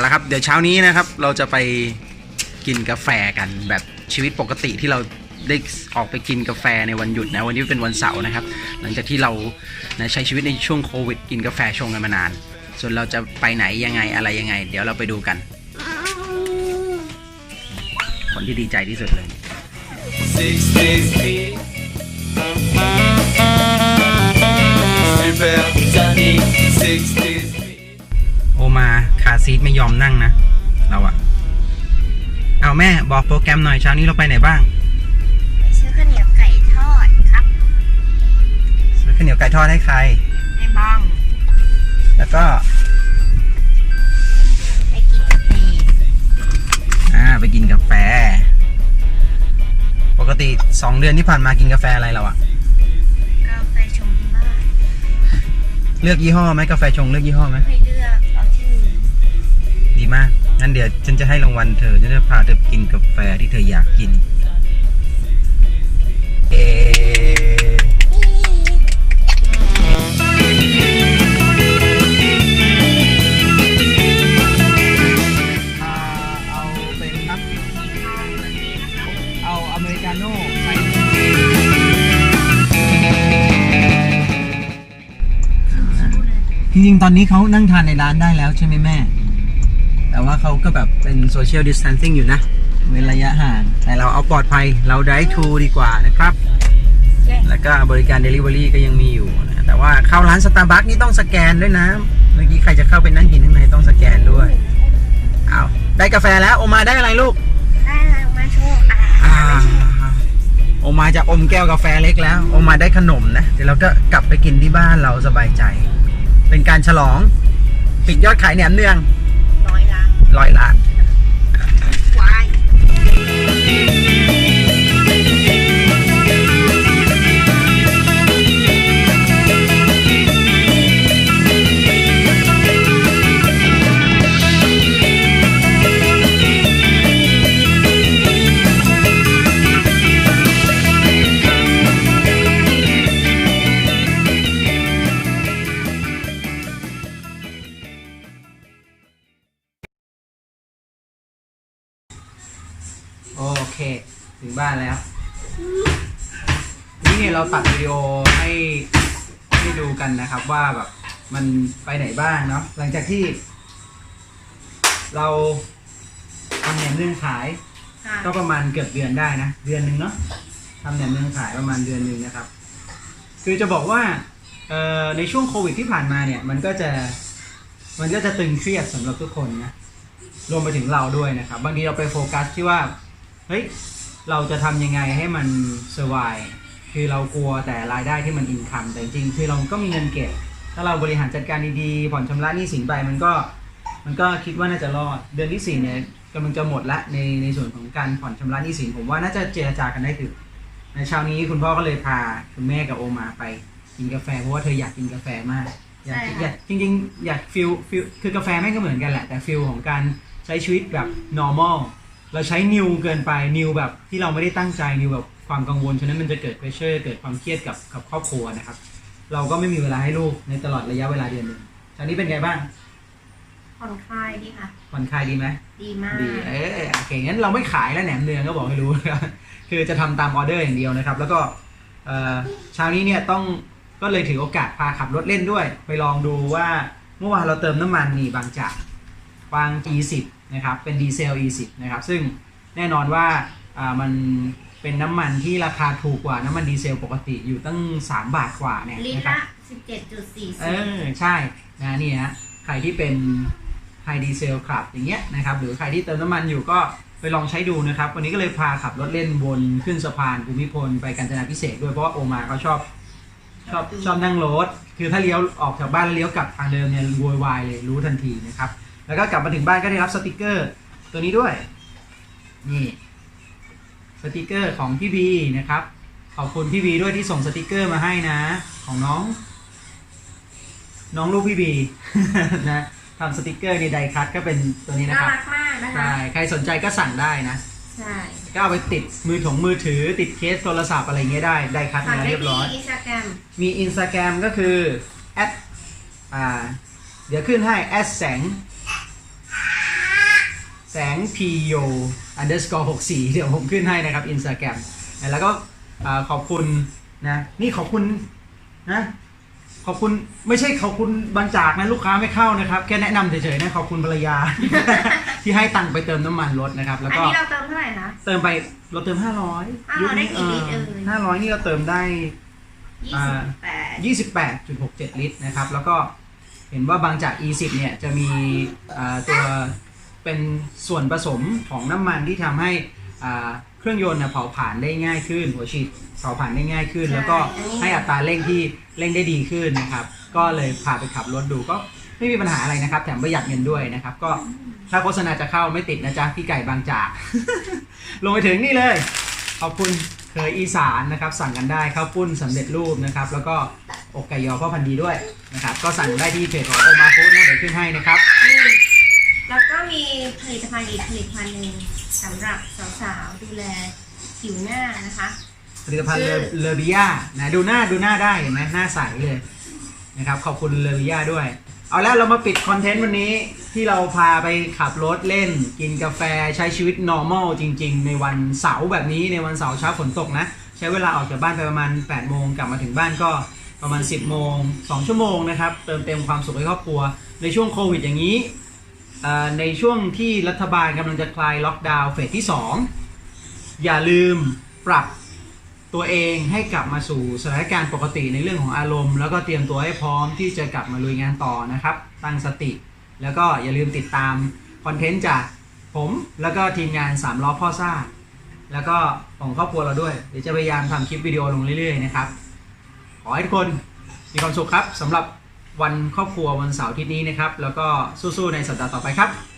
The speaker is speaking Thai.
และครับ เดี๋ยวเช้านี้นะครับ เราจะไปกินกาแฟกันแบบชีวิตปกติที่เราได้ออกไปกินกาแฟในวันหยุดนะวันนี้เป็นวันเสาร์นะครับ หลังจากที่เรานะใช้ชีวิตในช่วงโควิด กินกาแฟชงกันมานาน ส่วนเราจะไปไหนยังไงอะไรยังไง เดี๋ยวเราไปดูกัน คนที่ดีใจที่สุดเลย60 feet Super ซีทไม่ยอมนั่งนะ เราอะเอาแม่บอกโปรแกรมหน่อยเช้านี้เราไปไหนบ้าง ไปซื้อข้าวเหนียวไก่ทอดครับ ซื้อข้าวเหนียวไก่ทอดให้ใครในบ้อง แล้วก็ไปกินกาแฟอ่าไปกินกาแฟ ปกติ2เดือนที่ผ่านมากินกาแฟอะไรเราอะกาแฟชงที่บ้าน เลือกยี่ห้อไหมกาแฟชงเลือกยี่ห้อไหมไม่เลือกเอาที่มีดี มาก งั้นเดี๋ยวฉันจะให้รางวัลเธอ ฉันจะพาเธอไปกินกาแฟที่เธออยากกิน เอเอาเป็นนักเอาอเมริกาโน่ใส่จริงๆ ตอนนี้เขานั่งทานในร้านได้แล้วใช่ไหมแม่ แต่ว่าเขาก็แบบเป็นโซเชียลดิส a ทนซิ่งอยู่นะเว้นระยะห่าง แต่เราเอาปลอดภัยเราได้ทูดีกว่านะครับ แล้วก็บริการ Delivery ก็ยังมีอยู่นะแต่ว่าเข้าร้านสตาร์บัคนี่ต้องสแกนด้วยนะ เมื่อกี้ใครจะเข้าไปนั่งกินข้างในต้องสแกนด้วยเอาได้กาแฟแล้วโอมาได้อะไรลูกได้อะไรมาโชว์อะอ่าโอมาจะอมแก้วกาแฟเล็กแล้วโอมาได้ขนมนะเดี๋ยวเราก็กลับไปกินที่บ้านเราสบายใจ เป็นการฉลอง ปิดยอดขายแหนมเนือง ร้อยล้าน บ้านแล้ว นี่เนี่ยเราตัดวิดีโอให้ให้ดูกันนะครับ ว่าแบบมันไปไหนบ้างเนาะหลังจากที่ เราทำแหนมเนืองขาย ค่ะก็ประมาณเกือบเดือนได้นะ เดือนหนึ่งเนาะทำแหนมเนืองขายประมาณเดือนหนึ่งนะครับ คือจะบอกว่าเอ่อในช่วงโควิดที่ผ่านมาเนี่ย มันก็จะมันก็จะตึงเครียดสำหรับทุกคนนะรวมไปถึงเราด้วยนะครับ บางทีเราไปโฟกัสที่ว่า เฮ้ย เราจะทำยังไงให้มันเซอร์ไวคือเรากลัวแต่รายได้ที่มันอินคัมแต่จริงๆคือเราก็มีเงินเก็บ ถ้าเราบริหารจัดการดีๆ ผ่อนชำระหนี้สินไปมันก็ มันก็คิดว่าน่าจะรอด เดือนที่สี่เนี่ยกำลังจะหมดละในในส่วนของการผ่อนชำระหนี้สินผมว่าน่าจะเจรจากันได้ถึงในเช้านี้คุณพ่อก็เลยพาคุณแม่กับโอมาไปกินกาแฟเพราะว่าเธออยากกินกาแฟมากอยากอยากจริง ๆ อยากฟิลฟิลคือกาแฟแม่งก็เหมือนกันแหละ แต่ฟิลของการใช้ชีวิตแบบ normal เราใช้นิวเกินไปนิวแบบที่เราไม่ได้ตั้งใจนิวแบบความกังวลฉะนั้นมันจะเกิด pressure เกิดความเครียดกับกับครอบครัวนะครับ เราก็ไม่มีเวลาให้ลูกในตลอดระยะเวลาเดือนหนึ่งตอนนี้เป็นไงบ้างผ่อนคลายดีค่ะ ผ่อนคลายดีไหมดีมากดีเออโอเคงั้นเราไม่ขายแล้วแหนมเนืองก็บอกให้รู้นะครับคือจะทำตามออเดอร์อย่างเดียวนะครับ แล้วก็เอ่อเช้านี้เนี่ยต้องก็เลยถือโอกาสพาขับรถเล่นด้วย ไปลองดูว่าเมื่อวานเราเติมน้ำมันนี่บางจาก บาง E10 นะครับ เป็นดีเซล E10 นะครับ ซึ่งแน่นอนว่าอ่ามันเป็นน้ำมันที่ราคาถูกกว่าน้ำมันดีเซลปกติอยู่ตั้ง 3 บาทกว่าเนี่ยลิตนะรครับละสิบเจ็ดจุดสี่เอสิบอใช่นะนี่ฮะใครที่เป็นไฮดีเซลขับอย่างเงี้ยนะครับ หรือใครที่เติมน้ำมันอยู่ก็ไปลองใช้ดูนะครับ วันนี้ก็เลยพาขับรถเล่นวนขึ้นสะพานภูมิพลไปกาญจนาพิเศษกด้วยเพราะว่าโอมาเขาชอบชอบชอบนั่งรถ คือถ้าเลี้ยวออกจากบ้านแล้วเลี้ยวกลับทางเดิมเนี่ยโวยวายเลยรู้ทันทีนะครับ แล้วก็กลับมาถึงบ้านก็ได้รับสติกเกอร์ ตัวนี้ด้วย นี่สติกเกอร์ของพี่บีนะครับ ขอบคุณพี่บีด้วยที่ส่งสติกเกอร์มาให้นะ ของน้อง น้องลูกพี่บีนะทำสติกเกอร์ในไดคัตก็เป็นตัวนี้นะน่าครับ รักมากนะคะ ใช่ ใครสนใจก็สั่งได้นะ ใช่ก็เอาไปติดมือถงมือถือติดเคสโทรศัพท์อะไรเงี้ยได้ ไดคัตสั่งมาได้เรียบที่ร้อย อินสตาแกรมมีอินสตาแกรมก็คือแอดอ่า เดี๋ยวขึ้นให้แอดแสง แสง p o underscore 64 เดี๋ยวผมขึ้นให้นะครับ Instagram นะแล้วก็อ่าขอบคุณนะ นี่ขอบคุณนะขอบคุณไม่ใช่ขอบคุณบางจากนะลูกค้าไม่เข้านะครับ แค่แนะนำเฉยๆนะขอบคุณภรรยา ที่ให้ตังค์ไปเติมน้ำมันรถนะครับแล้วอันก็นี้เราเติมเท่าไหร่คะเติมไปเราเติม500 500ได้กี่ลิตรเอ่ยห้าร้อยนี่เราเติมได้ยี่สิบแปด28.67ลิตรนะครับ แล้วก็เห็นว่าบางจาก E10 เนี่ยจะมีอ่าตัว เป็นส่วนผสมของน้ำมันที่ทำให้อ่าเครื่องยนต์เนี่ยเผาผลาญได้ง่ายขึ้น หัวฉีดเผาผลาญได้ง่ายขึ้นแล้วก็ให้อัตราเร่งที่เร่งได้ดีขึ้นนะครับ ก็เลยพาไปขับรถดูก็ไม่มีปัญหาอะไรนะครับ แถมประหยัดเงินด้วยนะครับ ก็ถ้าโฆษณาจะเข้าไม่ติดนะจ๊ะพี่ไก่บางจาก ลงไปถึงนี่เลย ขอบคุณเคยอีสานนะครับ สั่งกันได้ข้าวปุ้นสำเร็จรูปนะครับ แล้วก็อกไก่ยอพ่อพันธุ์ดีด้วยนะครับ ก็สั่งได้ที่เพจของโอมาฟู้ดนะเดี๋ยวขึ้นให้นะครับ แล้วก็มีผลิตภัณฑ์อีกผลิตภัณฑ์หนึ่งสำหรับสาวๆดูแลผิวหน้านะคะ ผลิตภัณฑ์ชื่อเลอบิยานะดูหน้าดูหน้าได้เห็นไหมหน้าใสเลยนะครับขอบคุณเลอบิยาด้วย เอาแล้วเรามาปิดคอนเทนต์วันนี้ที่เราพาไปขับรถเล่น กินกาแฟใช้ชีวิต normal จริง ๆ ในวันเสาร์แบบนี้ในวันเสาร์เช้าฝนตกนะ ใช้เวลาออกจากบ้านไปประมาณ8โมงกลับมาถึงบ้านก็ประมาณ 10โมง2ชั่วโมงนะครับเติมเต็มความสุขให้ครอบครัวในช่วงโควิดอย่างนี้เอ่อ ในช่วงที่รัฐบาลกำลังจะคลายล็อกดาวน์เฟสที่ 2 อย่าลืมปรับตัวเองให้กลับมาสู่สถานการณ์ปกติในเรื่องของอารมณ์ แล้วก็เตรียมตัวให้พร้อมที่จะกลับมาลุยงานต่อนะครับ ตั้งสติ แล้วก็อย่าลืมติดตามคอนเทนต์จากผมแล้วก็ทีมงาน3ล้อพ่อซ่าแล้วก็ของครอบครัวเราด้วย เดี๋ยวจะพยายามทำคลิปวิดีโอลงเรื่อยๆนะครับ ขอให้ทุกคนมีความสุขครับสำหรับ วันครอบครัววันเสาร์ที่นี้นะครับ แล้วก็สู้ๆในสัปดาห์ต่อไปครับ